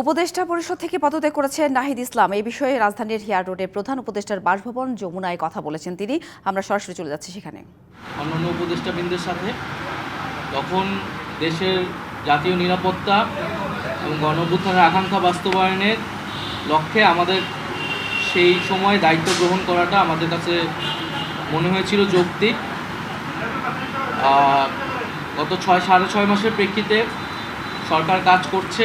উপদেষ্টা পরিষদ থেকে পদত্যাগ করেছেন নাহিদ ইসলাম। এই বিষয়ে রাজধানীর হিয়ার রোডের প্রধান উপদেষ্টার বাসভবন যমুনায় কথা বলেছেন তিনি। আমরা সরাসরি চলে যাচ্ছি সেখানে। অন্যান্য উপদেষ্টাবৃন্দের সাথে। তখন দেশের জাতীয় নিরাপত্তা এবং গণঅভ্যুত্থানের আকাঙ্ক্ষা বাস্তবায়নের লক্ষ্যে আমাদের সেই সময় দায়িত্ব গ্রহণ করাটা আমাদের কাছে মনে হয়েছিল যৌক্তিক। গত ছয়, সাড়ে ছয় মাসের প্রেক্ষিতে সরকার কাজ করছে।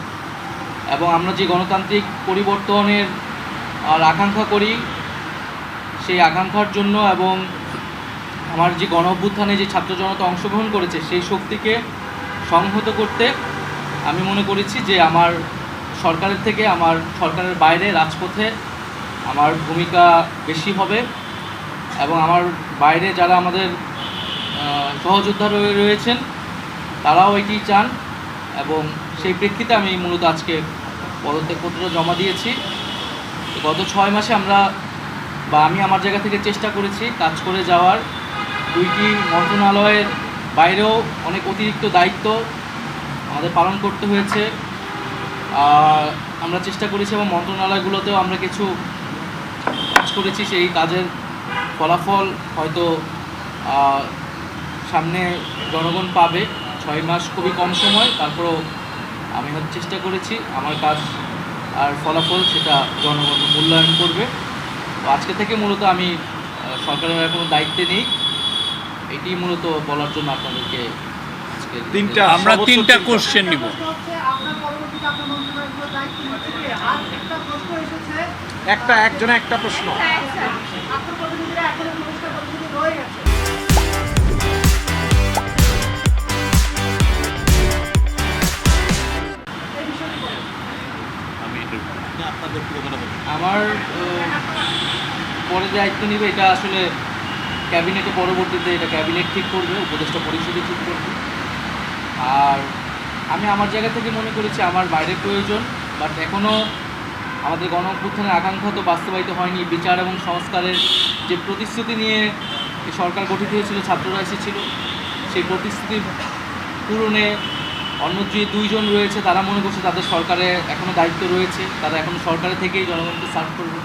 এবং আমরা যে গণতান্ত্রিক পরিবর্তনের, আর আকাঙ্ক্ষা করি, সেই আকাঙ্ক্ষার জন্য এবং আমার যে গণ অভ্যুত্থানে যে ছাত্র জনতা অংশগ্রহণ করেছে, সেই শক্তিকে সংহত করতে আমি মনে করেছি যে আমার সরকারের থেকে, আমার সরকারের বাইরে রাজপথে আমার ভূমিকা বেশি হবে এবং আমার বাইরে যারা আমাদের সহযোদ্ধা রয়েছেন, তারাও এটি চান এবং সেই প্রেক্ষিতে আমি মূলত আজকে পদত্যাগপত্র জমা দিয়েছি। গত ছয় মাসে আমরা বা আমি আমার জায়গা থেকে চেষ্টা করেছি কাজ করে যাওয়ার। দুইটি মন্ত্রণালয়ের বাইরেও অনেক অতিরিক্ত দায়িত্ব আমাদের পালন করতে হয়েছে। আমরা চেষ্টা করেছি এবং মন্ত্রণালয়গুলোতেও আমরা কিছু কাজ করেছি, সেই কাজের ফলাফল হয়তো সামনে জনগণ পাবে। ছয় মাস খুবই কম সময়, তারপরেও আমি হয়তো চেষ্টা করেছি আমার কাজ আর ফলাফল সেটা জনগণ মূল্যায়ন করবে। তো আজকে থেকে মূলত আমি সরকারের আর কোনো দায়িত্বে নেই। এটি মূলত বলার জন্য আপনাদেরকে আজকে তিনটা আমরা তিনটা। কোশ্চেন নিব। একটা একজনে একটা প্রশ্ন। আমার পরে যে দায়িত্ব নেবে, এটা আসলে ক্যাবিনেটে পরবর্তীতে এটা ক্যাবিনেট ঠিক করবে, উপদেষ্টা পরিষদে ঠিক করবে। আর আমি আমার জায়গা থেকে মনে করেছি আমার বাইরে প্রয়োজন বাট এখনও আমাদের গণ অভ্যুত্থানের আকাঙ্ক্ষা তো বাস্তবায়িত হয়নি। বিচার এবং সংস্কারের যে প্রতিশ্রুতি নিয়ে সরকার গঠিত হয়েছিল, ছাত্ররা এসেছিল, সেই প্রতিশ্রুতি পূরণে অন্য যে দুইজন রয়েছে, তারা মনে করছে তাদের সরকারে এখনও দায়িত্ব রয়েছে। তারা এখন সরকারে থেকেই জনগণকে সার্ভ করবে।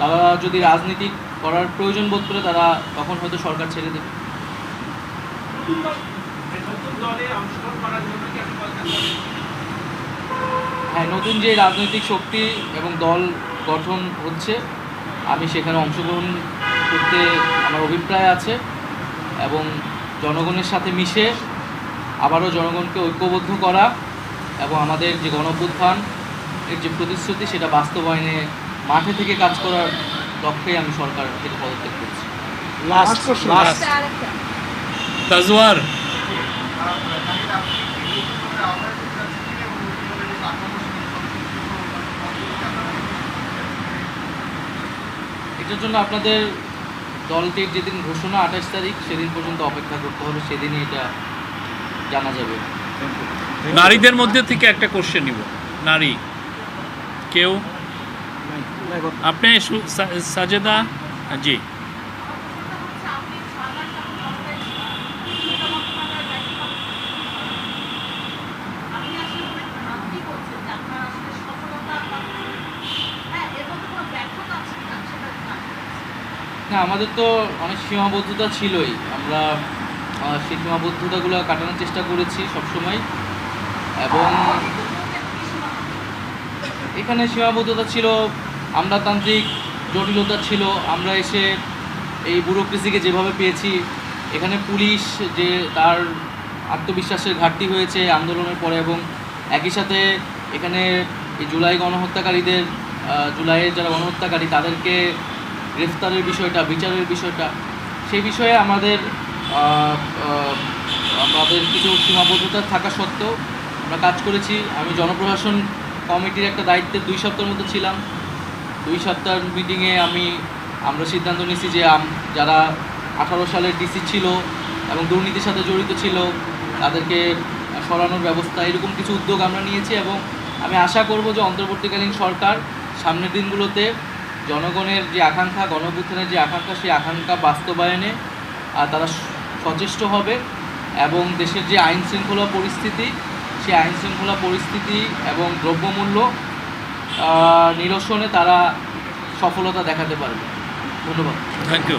তারা যদি রাজনীতি করার প্রয়োজন বোধ করে, তারা তখন হয়তো সরকার ছেড়ে দেবে। হ্যাঁ নতুন যে রাজনৈতিক শক্তি এবং দল গঠন হচ্ছে, আমি সেখানে অংশগ্রহণ করতে আমার অভিপ্রায় আছে এবং জনগণের সাথে মিশে আবারও জনগণকে ঐক্যবদ্ধ করা এবং আমাদের যে গণঅভ্যুত্থান এর যে প্রতিশ্রুতি সেটা বাস্তবায়নে মাঠে থেকে কাজ করার লক্ষ্যেই আমি সরকার থেকে পদত্যাগ করছি। তাজওয়ার। এটার জন্য আপনাদের দলটির যেদিন ঘোষণা আঠাশ তারিখ সেদিন পর্যন্ত অপেক্ষা করতে হবে সেদিনই এটা জানা যাবে। নারীদের মধ্যে থেকে একটা কোশ্চেন নিব। নারী কেউ? আপনি সাজেদা? জি। না আমাদের তো অনেক সীমাবদ্ধতা ছিলই। আমরা সেই সীমাবদ্ধতাগুলো কাটানোর চেষ্টা করেছি সবসময়। এবং এখানে সীমাবদ্ধতা ছিল, আমলাতান্ত্রিক জটিলতা ছিল, আমরা এসে এই ব্যুরোক্রেসিকে যেভাবে পেয়েছি, এখানে পুলিশ যে তার আত্মবিশ্বাসের ঘাটতি হয়েছে আন্দোলনের পরে এবং একই সাথে এখানে এই জুলাই গণহত্যাকারীদের জুলাইয়ের যারা গণহত্যাকারী তাদেরকে গ্রেফতারের বিষয়টা, বিচারের বিষয়টা, সেই বিষয়ে আমাদের আমাদের কিছু সীমাবদ্ধতা থাকা সত্ত্বেও আমরা কাজ করেছি। আমি জনপ্রশাসন কমিটির একটা দায়িত্বে দুই সপ্তাহের মতো ছিলাম। দুই সপ্তাহের মিটিংয়ে আমি আমরা সিদ্ধান্ত নিয়েছি যে যারা আঠারো সালের ডিসি ছিল এবং দুর্নীতির সাথে জড়িত ছিল তাদেরকে সরানোর ব্যবস্থা এরকম কিছু উদ্যোগ আমরা নিয়েছি এবং আমি আশা করব যে অন্তর্বর্তীকালীন সরকার সামনের দিনগুলোতে জনগণের যে আকাঙ্ক্ষা গণঅভ্যুত্থানের যে আকাঙ্ক্ষা সেই আকাঙ্ক্ষা বাস্তবায়নে আহ, তারা সচেষ্ট হবে এবং দেশের যে আইন শৃঙ্খলা পরিস্থিতি, সেই আইন শৃঙ্খলা পরিস্থিতি এবং দ্রব্যমূল্য নিরসনে তারা সফলতা দেখাতে পারবে। ধন্যবাদ। Thank you